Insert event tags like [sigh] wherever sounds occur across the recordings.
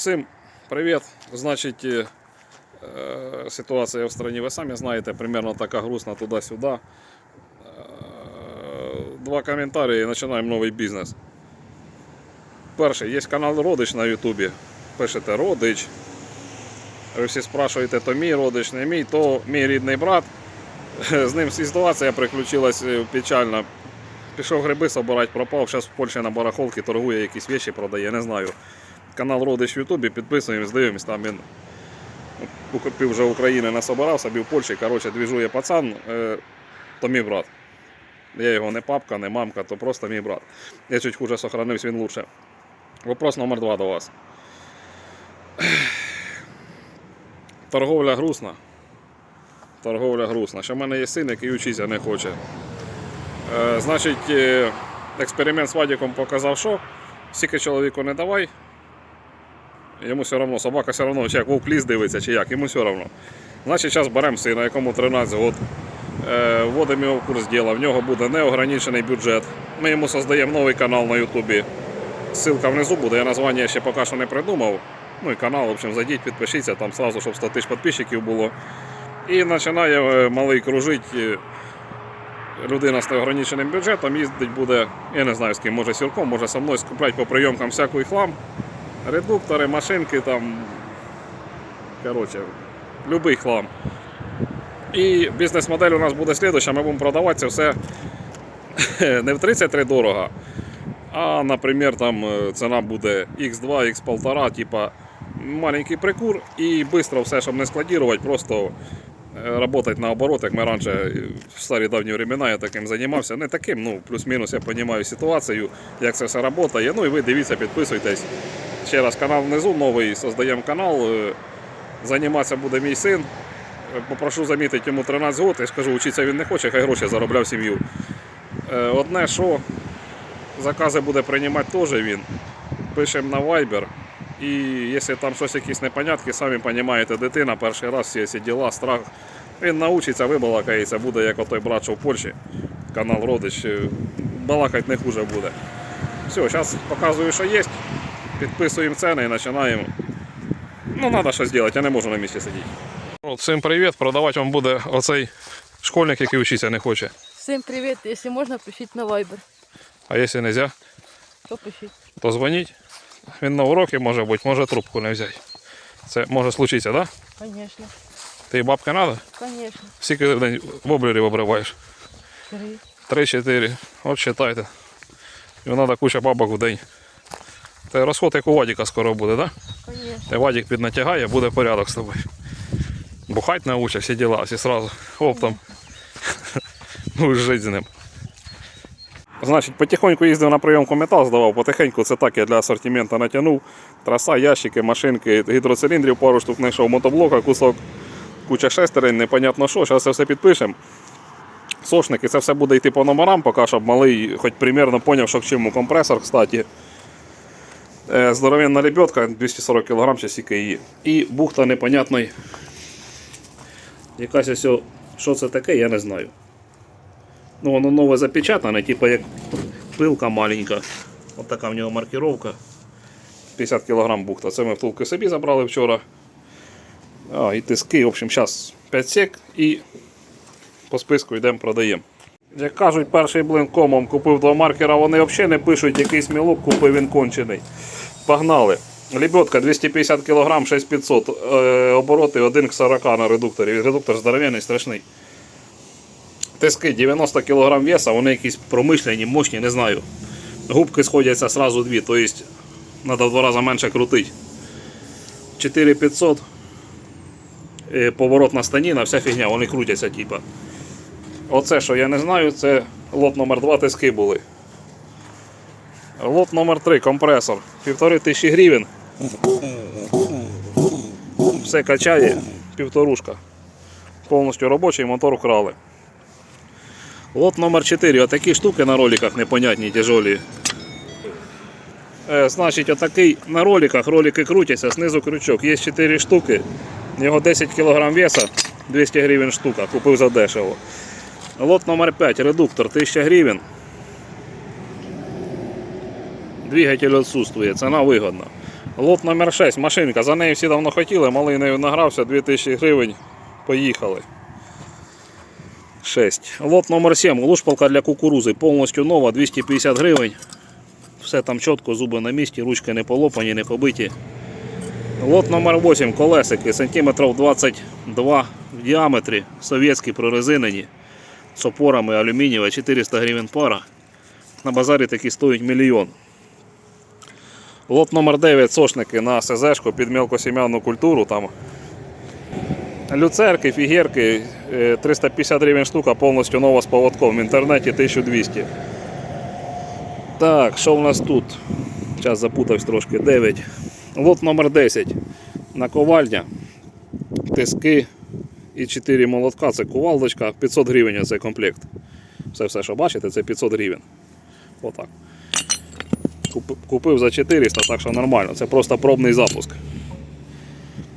Всім привіт. Значить, е, е, ситуація в країні, ви самі знаєте, примерно така грустна туди-сюди. Е, Два коментарі і починаємо новий бізнес. Перший, є канал Родич на Ютубі. Пишете Родич. Ви всі спрашуєте, то мій родич, не мій, то мій рідний брат. З ним ситуація приключилась печальна. Пішов гриби собирати, пропав. Зараз в Польщі на барахолці торгує, якісь вещи продає, не знаю. Канал Родич в Ютубі, підписуємось, дивимось, там він купив вже України насобирав собі в Польщі. Коротше, двіжує пацан, е, то мій брат. Я його не папка, не мамка, то просто мій брат. Я чуть хуже сохранився, він лучше. Вопрос номер два до вас. Торговля грустна. Торговля грустна. Ще в мене є син, який учиться не хоче. Е, значить, е, експеримент з Вадіком показав, що скільки чоловіку не давай, йому все одно, собака все одно, чи як вовк ліс дивиться, чи як, йому все одно. Значить, зараз беремо сина, якому 13 років, е, вводимо його в курс діла, в нього буде неограничений бюджет. Ми йому создаємо новий канал на Ютубі. Ссылка внизу буде, я названня ще поки що не придумав. Ну і канал, в общем, зайдіть, підпишіться, там сразу, щоб 100 тисяч підписчиків було. І починає е, малий кружити. Людина з неограниченим бюджетом їздить буде, я не знаю з ким, може сірком, може со мною скуплять по прийомкам всякий хлам. Редуктори, машинки там. Коротше, любий хлам. І бізнес-модель у нас буде слідуща, ми будемо продавати це все [laughs] не в 33 дорого, а, наприклад, там е, ціна буде X2, X1,5, типа маленький прикур і швидко все, щоб не складувати, просто работать наоборот, як ми раніше е, в старі давні времена я таким займався. Не таким, ну плюс-мінус я розумію ситуацію, як це все працює. Ну і ви дивіться, підписуйтесь. Ще раз канал внизу новий, создаємо канал. Е, Займатися буде мій син. Е, Попрошу замітити йому 13 років, я ж кажу, вчитися він не хоче, хай гроші заробляв сім'ю. Е, Одне, що закази буде приймати теж він. Пишемо на Viber. І якщо там щось якісь непонятки, самі розумієте, дитина перший раз всі ці діла, страх. Він научиться, вибалакається, буде як отой брат, що в Польщі, канал Родич, балакать не хуже буде. Все, зараз показую, що є. Підписуємо ціни і починаємо. Ну, треба щось робити, я не можу на місці сидіти. Всім привіт, продавати вам буде оцей школьник, який вчитися не хоче. Всем привет, если можно, пишите на Viber. А якщо не можна, То пишіть. то дзвоніть. Він на уроки може бути, може трубку не взяти. Це може случитися, так? Да? Конечно, Ти бабки треба? конечно. Скільки в день воблерів обриваєш? Три. Три-чотири. От считайте. І треба куча бабок в день. Це розход як у Вадіка скоро буде, так? Да? Та Вадік піднатягає, буде порядок з тобою. Бухать научишся, всі діла, всі сразу оптом. Ну, жити з ним. Значить, потихоньку їздив на прийомку метал, здавав, потихеньку це так я для асортименту натягнув. Траса, ящики, машинки, гідроциліндрів, пару штук знайшов, мотоблока, кусок, куча шестерень, непонятно що. Зараз це все підпишемо. Сошники, це все буде йти по номерам, поки щоб малий хоч примерно поняв, що к чому компресор, кстати. Е, Здоровенна лебедка, 240 кг чи скільки її. І бухта непонятної. Якась ось, що це таке, я не знаю. Ну, воно нове запечатане, типу як пилка маленька. От така в нього маркировка. 50 кг бухта. Це ми втулки собі забрали вчора. А, і тиски, в общем, зараз 5 сек і по списку йдемо продаємо. Як кажуть, перший блин комом купив два маркера, вони взагалі не пишуть, який смілок купив він кончений. Погнали. Лебедка 250 кг 6500. Е, обороти 1 к 40 на редукторі. Редуктор здоровенний, страшний. Тиски 90 кг веса, вони якісь промишлені, мощні, не знаю. Губки сходяться сразу дві, тобто треба в два рази менше крутити. 4500. Е, Поворотна станіна, вся фігня, вони крутяться, типа. Оце, що я не знаю, це лот номер 2 тиски були. Лот номер 3 компресор. Півтори тисячі гривень. Все качає, півторушка. Повністю робочий, мотор вкрали. Лот номер 4. Отакі штуки на роликах непонятні, тяжелі. Е, значить, отакий на роликах, ролики крутяться, знизу крючок. Є 4 штуки. Його 10 кг веса, 200 гривень штука, купив за дешево. Лот номер 5, редуктор 1000 гривень. Двигатель відсутствує, ціна вигодна. Лот номер 6, машинка. За нею всі давно хотіли, малий нею награвся, 2000 гривень. Поїхали. 6. Лот номер 7. Лушпалка для кукурузи. Повністю нова, 250 гривень. Все там чітко, зуби на місці, ручки не полопані, не побиті. Лот номер 8. Колесики сантиметрів 22 в діаметрі. Совєтські прорезинені. З опорами алюмінієва 400 гривень пара. На базарі такі стоять мільйон. Лот номер 9 сошники на СЗшку під мелкосім'яну культуру. Там люцерки, фігерки, е, 350 гривень штука, повністю нова з поводком. В інтернеті 1200. Так, що в нас тут? Зараз запутався трошки. 9. Лот номер 10. Наковальня. Тиски і 4 молотка. Це кувалдочка. 500 гривень цей комплект. Все, все, що бачите, це 500 гривень. Отак. Куп- Купив за 400, так що нормально. Це просто пробний запуск.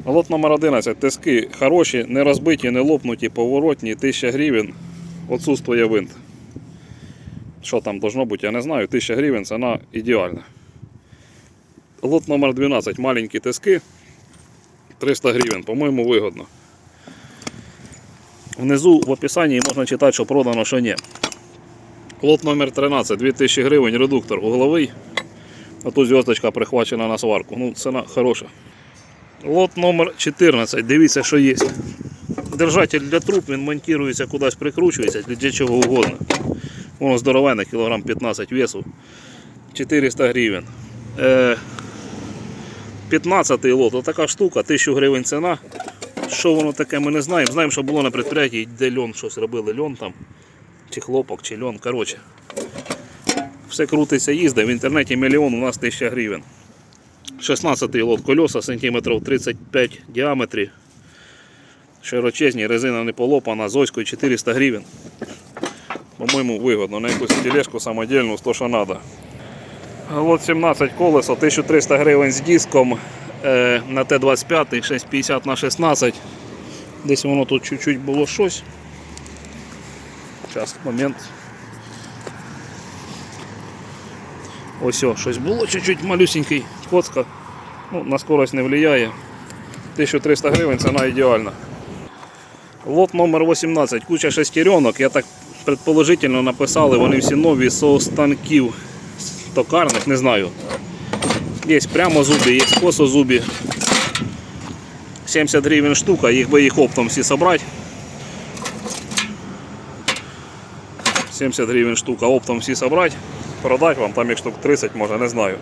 Лот номер 11. Тиски хороші, не розбиті, не лопнуті, поворотні, 1000 гривень. Отсутствує винт. Що там должно бути, я не знаю. 1000 гривень ціна ідеальна. Лот номер 12. Маленькі тиски. 300 гривень, по-моєму, вигодно. Внизу в описанні можна читати, що продано, що ні. Лот номер 13, 2000 гривень, редуктор угловий. А тут зв'язочка прихвачена на сварку. Ну, ціна хороша. Лот номер 14, дивіться, що є. Держатель для труб, він монтується кудись прикручується, для чого угодно. Воно здоровенне, кілограм 15 весу. 400 гривень. Е, 15 лот, отака штука, 1000 гривень ціна. Що воно таке, ми не знаємо. Знаємо, що було на підприємстві, де льон щось робили, льон там, чи хлопок, чи льон. Коротше. Все крутиться, їздить. В інтернеті мільйон, у нас 1000 гривень. 16 лот колеса сантиметрів 35 в діаметрі. Широчезні, резина не полопана, з оською 400 гривень. По-моєму, вигодно. На якусь тележку самодільну, то що треба. Лот 17 колесо, 1300 гривень з диском е, на Т-25, 650 на 16. Десь воно тут чуть-чуть було щось. Зараз, момент. Ось о, щось було чуть-чуть малюсенький коцка. Ну, на скорость не впливає. 1300 гривень ціна ідеальна. Лот номер 18, куча шестеренок. Я так предположительно написали, вони всі нові со станків токарних, не знаю. Є прямо зубі, є косо зубі. 70 гривень штука, їх би їх оптом всі собрати. 70 гривень штука, оптом всі собрати, продати вам, там їх штук 30 може, не знаю.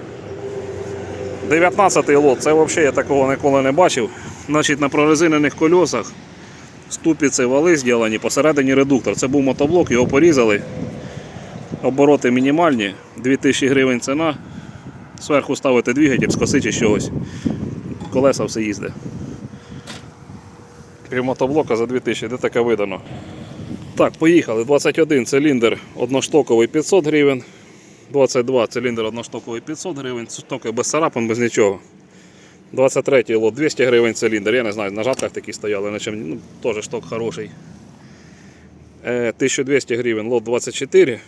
19 лот, це взагалі я такого ніколи не бачив. Значить, на прорезинених колесах ступиці вали зроблені, посередині редуктор. Це був мотоблок, його порізали. Обороти мінімальні, 2000 гривень ціна. Зверху ставити двигатель, скосити щось. Колеса все їздить. Крім мотоблока за 2000, де таке видано. Так, поїхали. 21 циліндр одноштоковий 500 гривень. 22 циліндр одноштоковий 500 гривень. Штоки без царапин, без нічого. 23 лот 200 гривень циліндр. Я не знаю, на жатках такі стояли, чим, ну, теж шток хороший. Е, 1200 гривень лот 24.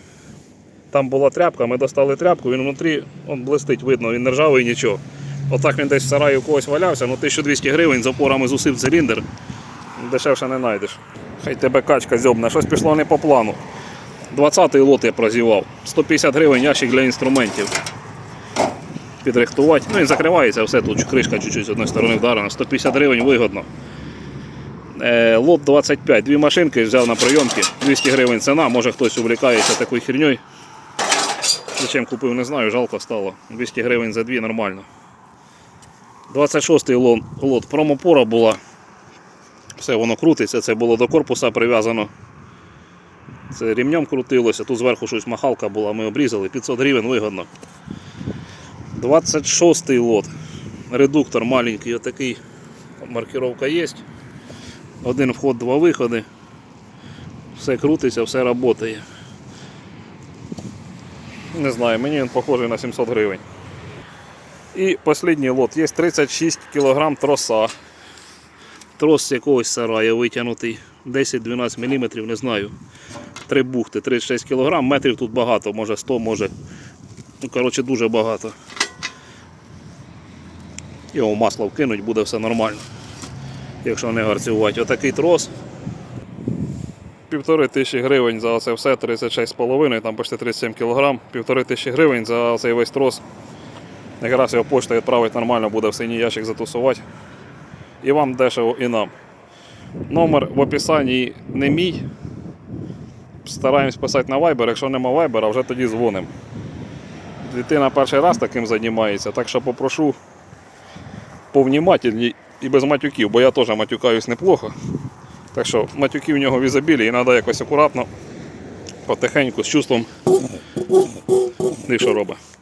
Там була тряпка, ми достали тряпку, він внутрі он блистить, видно, він не ржавий нічого. Отак він десь в сараї у когось валявся, ну 1200 гривень з опорами зусив циліндр. Дешевше не знайдеш. Хай тебе качка зьобне, щось пішло не по плану. 20-й лот я прозівав. 150 гривень ящик для інструментів. Підрихтувати. Ну він закривається, все тут кришка чуть-чуть з одної сторони вдарена. 150 гривень вигодно. Е, лот 25. Дві машинки взяв на прийомки. 200 гривень ціна. Може хтось увлікається такою херньою. Зачем купив, не знаю, жалко стало. 200 гривень за дві нормально. 26-й лот, лот. Промопора була. Все воно крутиться, це було до корпуса прив'язано. Це рівнем крутилося, тут зверху щось махалка була, ми обрізали, 500 гривень вигодно. 26-й лот. Редуктор маленький, отакий. Маркировка є. Один вход, два виходи. Все крутиться, все працює. Не знаю, мені він похожий на 700 гривень. І останній лот. Є 36 кг троса. Трос з якогось сарая витягнутий 10-12 мм, не знаю. Три бухти, 36 кг, метрів тут багато, може 100, може. Ну, коротше, дуже багато. Його масло вкинуть, буде все нормально. Якщо не гарцювати. Отакий трос. Півтори тисячі гривень за це все, 36,5, там почти 37 кг. Півтори тисячі гривень за цей весь трос. Якраз його почтою відправити нормально, буде в синій ящик затусувати. І вам дешево, і нам. Номер в описанні не мій. Стараємось писати на Viber, якщо нема Viber, вже тоді дзвонимо. Дитина перший раз таким займається, так що попрошу повнімательні і без матюків, бо я теж матюкаюсь неплохо. Так що матюків в нього в і треба якось акуратно, потихеньку, з чувством. Що робить.